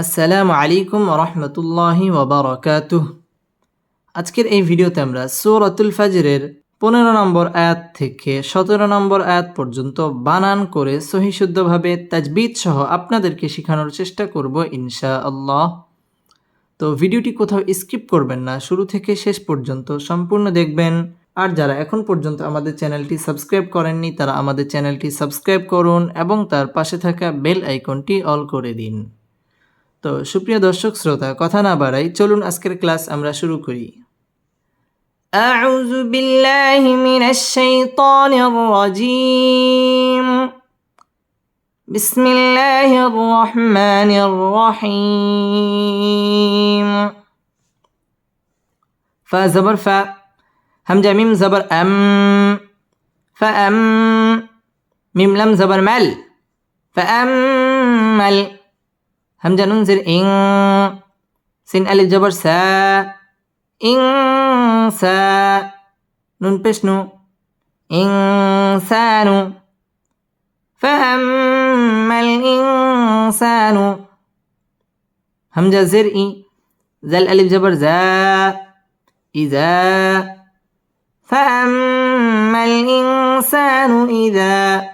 আসসালামু আলাইকুম রহমতুল্লাহি ওবরাকাতুহ আজকের এই ভিডিওতে আমরা সূরাতুল ফাজরের পনেরো নম্বর আয়াত থেকে সতেরো নম্বর আয়াত পর্যন্ত বানান করে সহিশুদ্ধভাবে তাজবিদ সহ আপনাদেরকে শেখানোর চেষ্টা করব ইনশা আল্লাহ তো ভিডিওটি কোথাও স্কিপ করবেন না, শুরু থেকে শেষ পর্যন্ত সম্পূর্ণ দেখবেন। আর যারা এখন পর্যন্ত আমাদের চ্যানেলটি সাবস্ক্রাইব করেননি, তারা আমাদের চ্যানেলটি সাবস্ক্রাইব করুন এবং তার পাশে থাকা বেল আইকনটি অল করে দিন। তো সুপ্রিয় দর্শক শ্রোতা কথা না বাড়াই চলুন আজকের ক্লাস আমরা শুরু করি أعوذ بالله من الشيطان الرجيم بسم الله الرحمن الرحيم فا زبر فا همجة ميم زبر أم فأم ميم لم زبر مل فأمل همجة نون زر إن سين ألف جبر سا إنسا نون بشنو إنسان فأما الإنسان. همجة زر إي ذا الألف جبر ذا إذا فأما الإنسان إذا.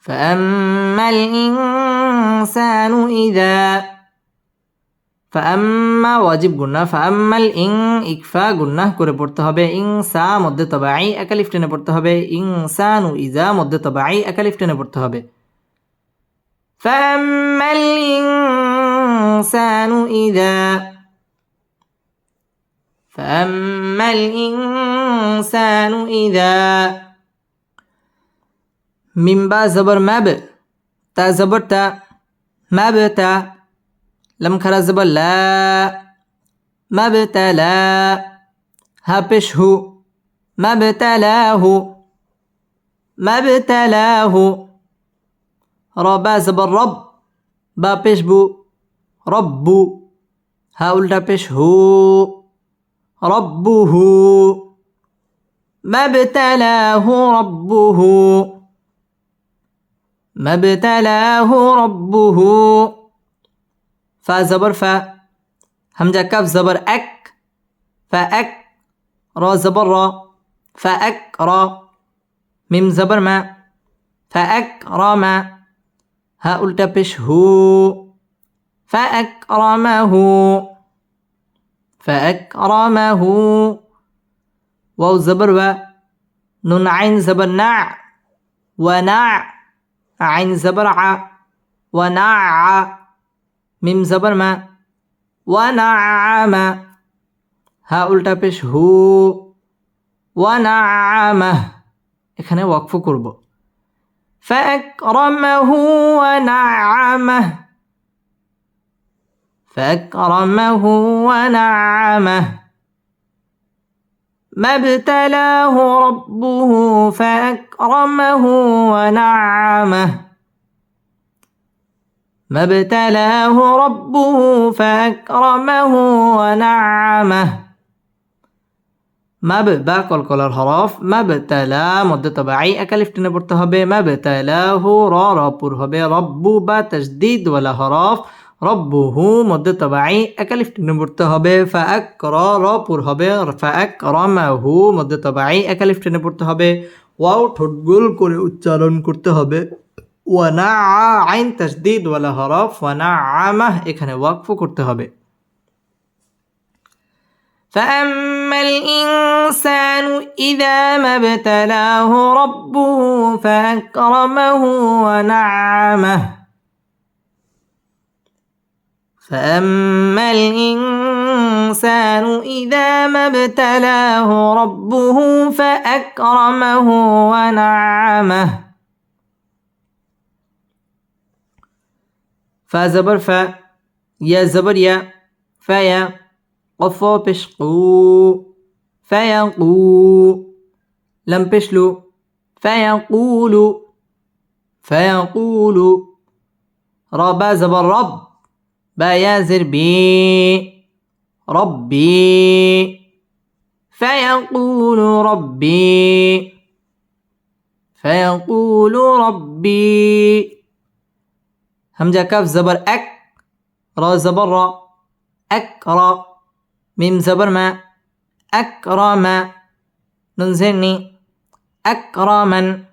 فأما الإنسان إذا فأما ওয়াজিব গুন্না ফাআম্মাল ইং ইকফা গুন্নাহ করে পড়তে হবে ইং সা মধ্যে তবাই একালিফ টেনে পড়তে হবে ইং সানু ইজা মধ্যে তবাই একালিফ টেনে পড়তে হবে فأما الإنسان إذا فأما الإنسان إذا من با زبر مب تا زبر تا مب تا لم خرا زبر لا. مبتلا هابش هو. مبتلاه مبتلاه ربا زبر رب با پیش بو. رب ها الٹا پیش هو. ربه ما ابتلاه ربه ما ابتلاه ربه. فا زبر فا. همجة كاف زبر أك. فأك را زبر را. فأك را. ميم زبر ما. فأكرم ها التا بش هو. فأكرمه فأكرمه واو زبر و نون عين زبر نع ونع عين زبر ع ونع ميم زبر ما ونعم হা উল্টা পেশ হু ওয়ানামা এখানে ওয়াকফ করব فأكرمه ونعمه فأكرمه ونعمه ما ابتلاه ربه فأكرمه ونعمه ما ابتلاه ربه فأكرمه ونعمه মাব বা কলকলার হরফ মাব তালা মধ্যে তবাই একালিফ টেনে পড়তে হবে মাব তালাহু র রপুর হবে রব্বু বা তসদিদ ওয়ালা হরফ রব্বু হু মধ্যে তবাই একালিফ টেনে পড়তে হবে ফাক র রপুর হবে ফাক রমাহু মধ্যে তবাই একালিফ টেনে পড়তে হবে ওয়াও ঠোঁটগুল করে উচ্চারণ করতে হবে ওয়ানা আইন তসদিদ ওয়ালা হরফ ওয়ানা আমাহ এখানে ওয়াকফ করতে হবে فأما الإنسان إذا ما ابتلاه ربه فأكرمه ونعمه فأما الإنسان إذا ما ابتلاه ربه فأكرمه ونعمه فزبر ف يا زبر يا فيا قف بشقو فيقو لم بشلو فيقول فيقول ربا زبر رب. بيزر بي. ربي. فيقول ربي. فيقول ربي. همزة كاف زبر أك. را زبر را. أكرا ميم زبر ما. أكرم ننزلني. أكرما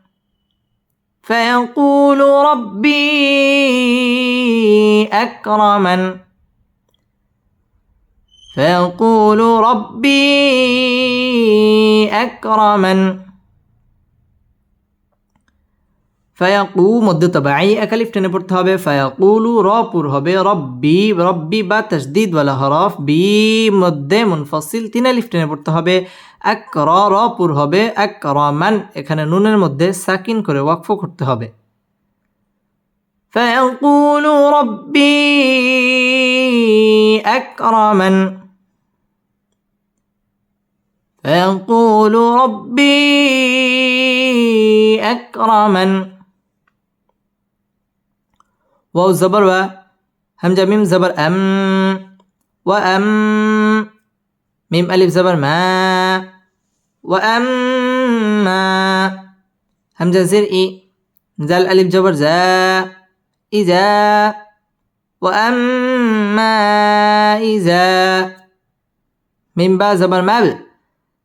فيقول ربي. أكرمن فيقول ربي أكرمن ফায়াকু মধ্য তবাই একালিফ টেনে পড়তে হবে ফায়াকুলু র পুর হবে রব্বি রব্বি বা তসদিদ ওয়ালা হরফ বি মধ্যে মুনফসিল তিন আলিফ টেনে পড়তে হবে এক র র পুর হবে এক রমান এখানে নুনের মধ্যে সাকিন করে ওয়াকফ করতে হবে فيقول ربي أكرمن. فيقول ربي أكرمن. واو زبر و همجة ميم زبر أم وأم ميم ألف زبر ما وأما همجة زر إي زال ألف جبر زا إذا وأما إذا. من با زبر مبل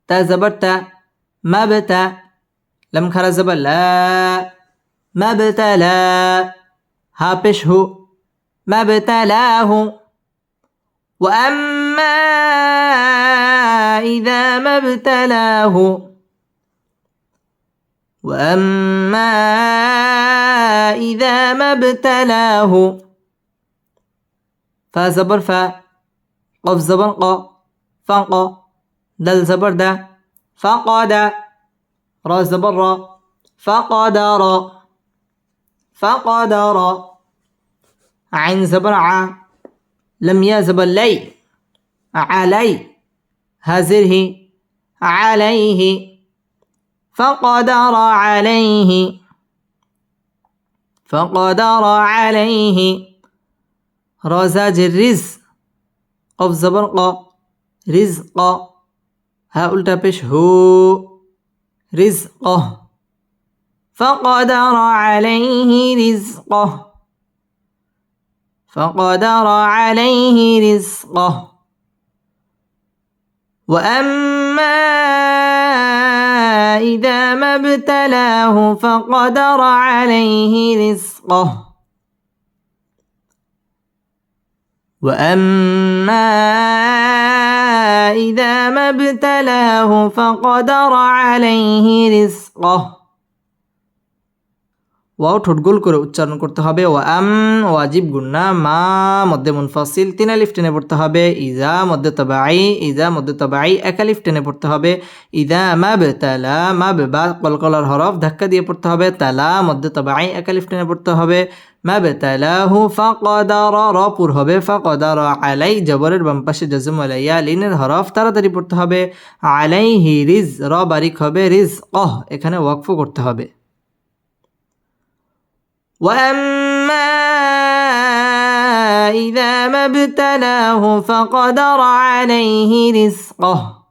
تا زبر تا لم خرا زبر لا. مبتلا ها بش هو. مبتلاه وأما إذا ما وأما إذا ما ابتلاه. فا زبر فا قف زبر ق فانق دل زبر دا فقد را زبر را فقدر فقدر عين زبر ع لم يا زبر لي علي هزره عليه فقدر عليه فقدر عليه. رزاج الرزق. قف زبرق رزق ها قلت بش هو. رزقه فقدر عليه رزقه فقدر عليه رزقه وأما إذا ما ابتلاه فقدر عليه رزقه. وأما إذا ما ابتلاه فقدر عليه رزقه. ওয়াও ঠোঁট গোল করে উচ্চারণ করতে হবে। ও আম ওয়াজিব গুন্না, মা, মধ্যে মুনফাসিল, তিন আলিফ টেনে পড়তে হবে। ইজা, মধ্যে তবে আই ইজা, মধ্যে তবে আই এক আলিফ টেনে পড়তে হবে। ইদা মাব তালা মাব বা কলকলার হরফ ধাক্কা দিয়ে পড়তে হবে। তালা, মধ্যে তবে আই এক আলিফ টেনে পড়তে হবে। মাব তালাহু ফাকদার র পুর হবে ফাকদার আলাই জবরের বাম পাশে জজম আলাইয়া লিনের হরফ তাড়াতাড়ি পড়তে হবে। আলাইহি রিজ র বারিক হবে। রিজ অহ এখানে ওয়াকফ করতে হবে। واما اذا ما ابتلاه فقدر عليه رزقه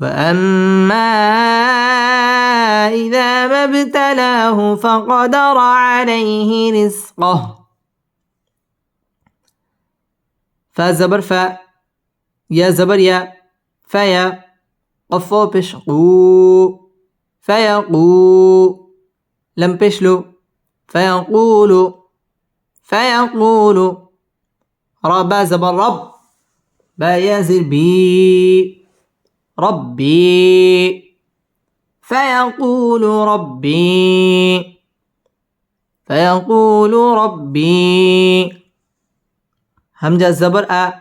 واما اذا ما ابتلاه فقدر عليه رزقه فزبر فا يا زبر يا فيا قفو بشقو فيقول لم بشلو فيقول فيقول ربا زبر رب با يزر بي ربي. فيقول ربي فيقول ربي. همجة زبر أ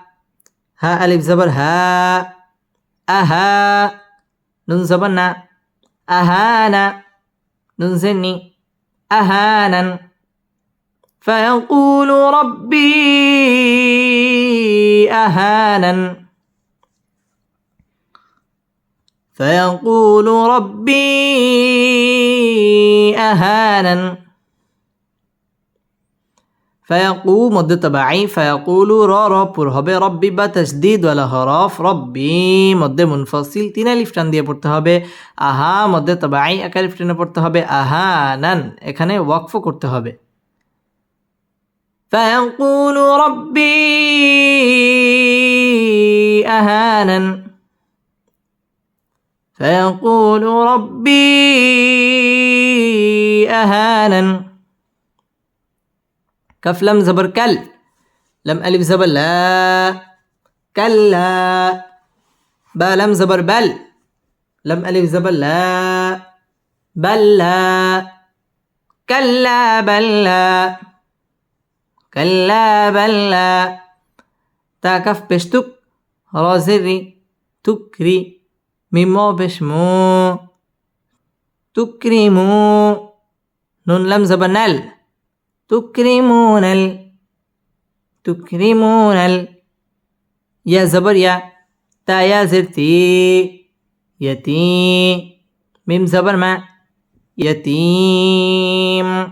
ها ألف زبر ها أها. نون زبرنا أهانا. ننزلني. أهانا. فيقول ربي أهانا. فيقول ربي أهانا. ফায়াকু মধ্যে তবাই ফায়াকুলু র র পুর হবে রব্বি বা তসদিদ ওয়ালা হরফ রব্বি মধ্যে মুনফসিল তিন আলিফ টান দিয়ে পড়তে হবে আহা মধ্যে তবাই এক আলিফ টেনে পড়তে হবে আহা নান এখানে ওয়াকফ করতে হবে فيقول ربي أهانن فيقول ربي أهانن كف لم زبر كل. لم ألف زبر لا. كلا با لم زبر بل. لم ألف زبر لا. بل لا. كلا بل لا. كلا بل لا. تا كف بشتك رازري تكري ميمو بشمو تكرمو نون لم زبر نل. تكرمون ال تكرمون ال يا زبر يا تا يا زرتي. يتي ميم زبر ما. يتيم.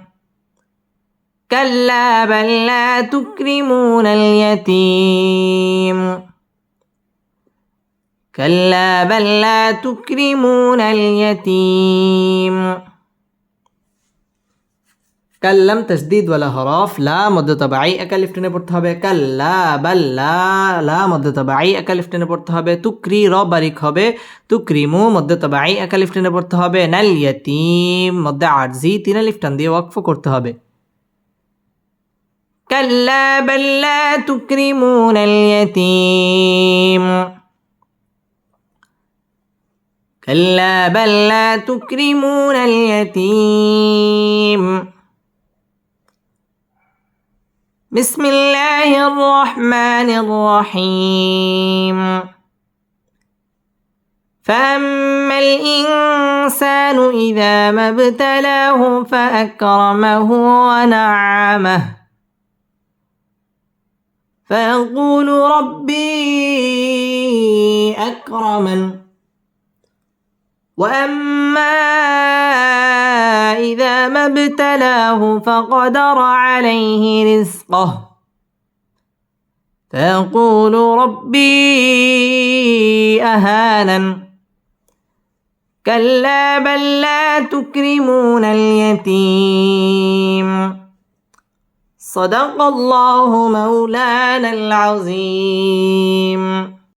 كلا بل لا تكرمون اليتيم كلا بل لا تكرمون اليتيم কাল্লাম তসদিদ ওয়ালা হরফ লা মধ্য তবাই একা লিফটেনে পড়তে হবে কাল্লা বাল্লা লা মধ্য তবাই একা লিফটেনে পড়তে হবে তুকরি র বারিক হবে তুকরিমু মধ্য তবাই একা লিফটেনে পড়তে হবে নাল ইয়াতিম মধ্যে আরজি তিনা লিফটান দিয়ে ওয়াকফ করতে হবে কাল্লা বাল্লা তুকরিমুন আল ইয়াতিম كلا بل لا تكرمون اليتيم بسم الله الرحمن الرحيم. فأما الإنسان إذا ما ابتلاه فأكرمه ونعمه. فيقول ربي أكرمن. وأما ما ابتلاه فقدر عليه رزقه. فيقول ربي أهانن. كلا بل لا تكرمون اليتيم. صدق الله مولانا العظيم.